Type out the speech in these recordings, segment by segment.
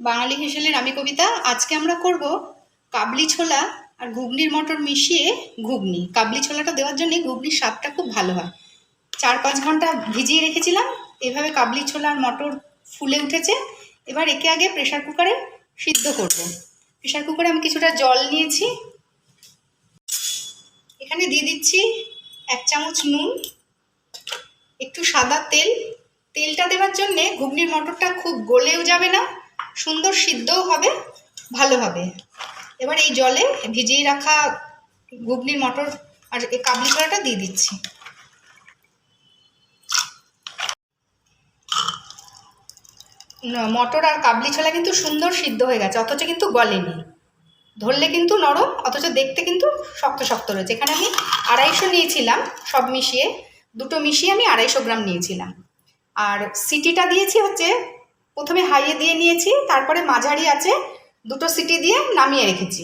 বাঙালি হেসেলের আমি কবিতা। আজকে আমরা করব কাবলি ছোলা আর ঘুগনির মটর মিশিয়ে ঘুগনি। কাবলি ছোলাটা দেওয়ার জন্য ঘুগনির স্বাদটা খুব ভালো হয়। চার পাঁচ ঘণ্টা ভিজিয়ে রেখেছিলাম, এভাবে কাবলি ছোলা আর মটর ফুলে উঠেছে। এবার একে আগে প্রেশার কুকারে সিদ্ধ করব। প্রেশার কুকারে আমি কিছুটা জল নিয়েছি। এখানে দিয়ে দিচ্ছি এক চামচ নুন, একটু সাদা তেল। তেলটা দেওয়ার জন্যে ঘুগনির মটরটা খুব গলেও যাবে না। সুন্দর সিদ্ধও হবে, ভালো হবে। এবার এই জলে ভিজিয়ে রাখা ঘুগনির মটর আর এই কাবলি ছোলাটা দিয়ে দিচ্ছি। মটর আর কাবলি ছোলা কিন্তু সুন্দর সিদ্ধ হয়ে গেছে, অথচ কিন্তু গলেনি। ধরলে কিন্তু নরম, অথচ দেখতে কিন্তু শক্ত শক্ত রয়েছে। এখানে আমি আড়াইশো নিয়েছিলাম, সব মিশিয়ে, দুটো মিশিয়ে আমি আড়াইশো গ্রাম নিয়েছিলাম। আর সিটিটা দিয়েছি হচ্ছে প্রথমে হাইয়ে দিয়ে নিয়েছি, তারপরে মাঝারি আছে, দুটো সিটি দিয়ে নামিয়ে রেখেছি।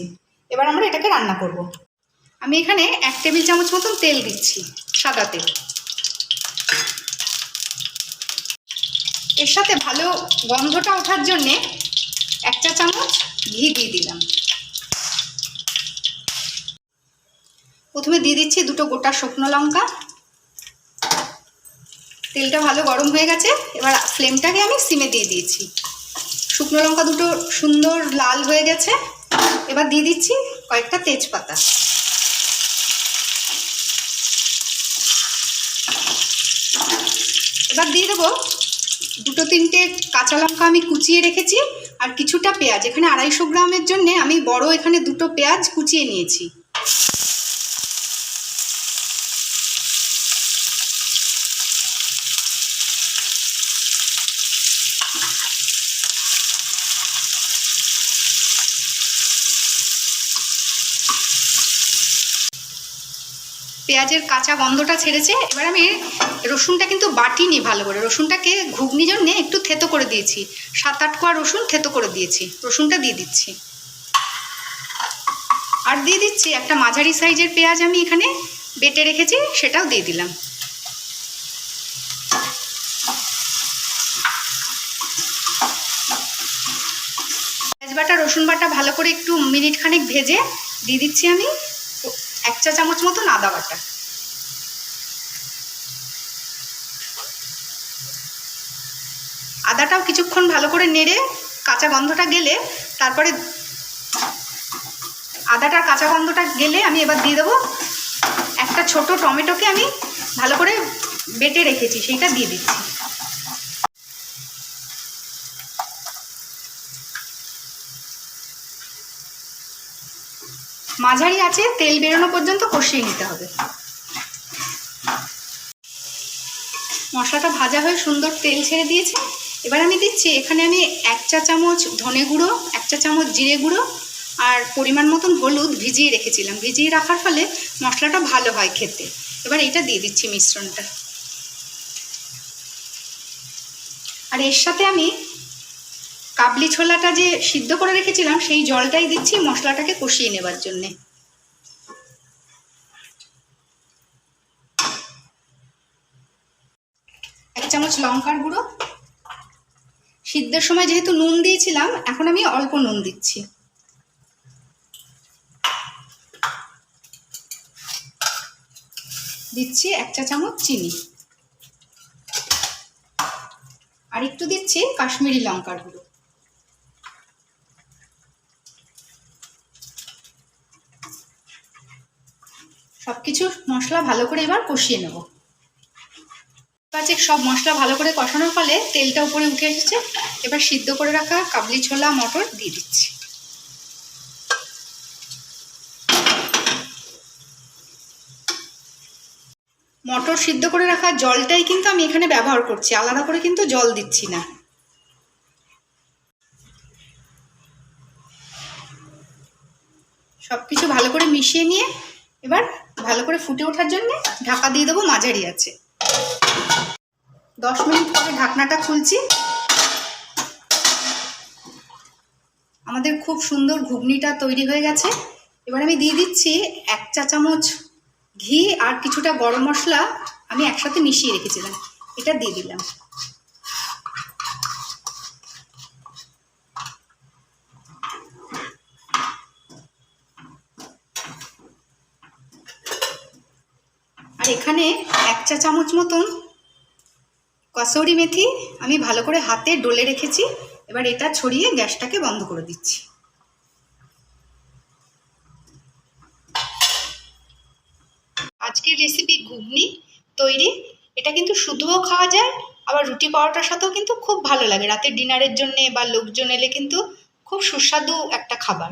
এবার আমরা এটাকে রান্না করব। আমি এখানে এক টেবিল চামচ মতন তেল দিচ্ছি, সাদা তেল। এর সাথে ভালো গন্ধটা ওঠার জন্যে এক চা চামচ ঘি দিয়ে দিলাম। প্রথমে দিয়ে দিচ্ছি দুটো গোটা শুকনো লঙ্কা তেলটা ভালো গরম হয়ে গেছে, এবার ফ্লেমটাকে আমি সিমে দিয়ে দিয়েছি। শুকনো লঙ্কা দুটো সুন্দর লাল হয়ে গেছে, এবার দিয়ে দিচ্ছি কয়েকটা তেজপাতা। এবার দিয়ে দেবো দুটো তিনটে কাঁচা লঙ্কা আমি কুচিয়ে রেখেছি, আর কিছুটা পেঁয়াজ। এখানে আড়াইশো গ্রামের জন্যে আমি বড় এখানে দুটো পেঁয়াজ কুচিয়ে নিয়েছি। পেঁয়াজের কাঁচা গন্ধটা ছেড়েছে। এবার আমি রসুনটা কিন্তু বাটিনি ভালো করে। রসুনটাকে ঘুগনি জন্যে একটু থেতো করে দিয়েছি। সাত আট কোয়া রসুন থেতো করে দিয়েছি। রসুনটা দিয়ে দিচ্ছি। আর দিয়ে দিচ্ছি একটা মাঝারি সাইজের পেঁয়াজ আমি এখানে বেটে রেখেছি, সেটাও দিয়ে দিলাম। পেঁয়াজ বাটা, রসুন বাটা ভালো করে একটু মিনিট খানেক ভেজে দিয়ে দিচ্ছি আমি এক চা চামচ মতন আদা বাটা। আদাটাও কিছুক্ষণ ভালো করে নেড়ে কাঁচা গন্ধটা গেলে তারপরে আদাটার কাঁচা গন্ধটা গেলে আমি এবার দিয়ে দেবো একটা ছোট টমেটোকে আমি ভালো করে বেটে রেখেছি, সেইটা দিয়ে দিচ্ছি। মাঝারি আছে, তেল বেরোনো পর্যন্ত কষিয়ে নিতে হবে। মশলাটা ভাজা হয়ে সুন্দর তেল ছেড়ে দিয়েছে। এবার আমি দিচ্ছি, এখানে আমি এক চা চামচ ধনে গুঁড়ো, এক চা চামচ জিরে গুঁড়ো আর পরিমাণ মতন হলুদ ভিজিয়ে রেখেছিলাম। ভিজিয়ে রাখার ফলে মশলাটা ভালো হয় খেতে। এবার এটা দিয়ে দিচ্ছি মিশ্রণটা। আর এর সাথে আমি কাবলি ছোলাটা যে সিদ্ধ করে রেখেছিলাম, সেই জলটাই দিচ্ছি মশলাটাকে কষিয়ে নেবার জন্যে। এক চামচ লঙ্কার গুঁড়ো। সিদ্ধের সময় যেহেতু নুন দিয়েছিলাম, এখন আমি অল্প নুন দিচ্ছি। দিচ্ছি এক চা চামচ চিনি। আর একটু দিচ্ছি কাশ্মীরি লঙ্কার গুঁড়ো। সব কিছু মশলা ভালো করে এবার কষিয়ে নেব। সব মশলা ভালো করে কষানোর ফলে তেলটা উপরে উঠে এসেছে। এবার সিদ্ধ করে রাখা কাবলি ছোলা মটর দিয়ে দিচ্ছি। মটর সিদ্ধ করে রাখা জলটাই কিন্তু আমি এখানে ব্যবহার করছি, আলাদা করে কিন্তু জল দিচ্ছি না। সব কিছু ভালো করে মিশিয়ে নিয়ে এবার ভালো করে ফুটে ওঠার জন্য ঢাকা দিয়ে দেবো মাঝারি আছে। দশ মিনিট পরে ঢাকনাটা খুলছি। আমাদের খুব সুন্দর ঘুগনিটা তৈরি হয়ে গেছে। এবার আমি দিয়ে দিচ্ছি এক চা চামচ ঘি আর কিছুটা গরম মশলা আমি একসাথে মিশিয়ে রেখেছিলাম। এটা দিয়ে দিলাম। আর এখানে এক চা চামচ মতন কসৌরি মেথি আমি ভালো করে হাতে ডলে রেখেছি। এবার এটা ছড়িয়ে গ্যাসটাকে বন্ধ করে দিচ্ছি। আজকের রেসিপি ঘুগনি তৈরি। এটা কিন্তু শুধুও খাওয়া যায়, আবার রুটি পরোটার সাথেও কিন্তু খুব ভালো লাগে। রাতের ডিনারের জন্যে বা লোকজন এলে কিন্তু খুব সুস্বাদু একটা খাবার।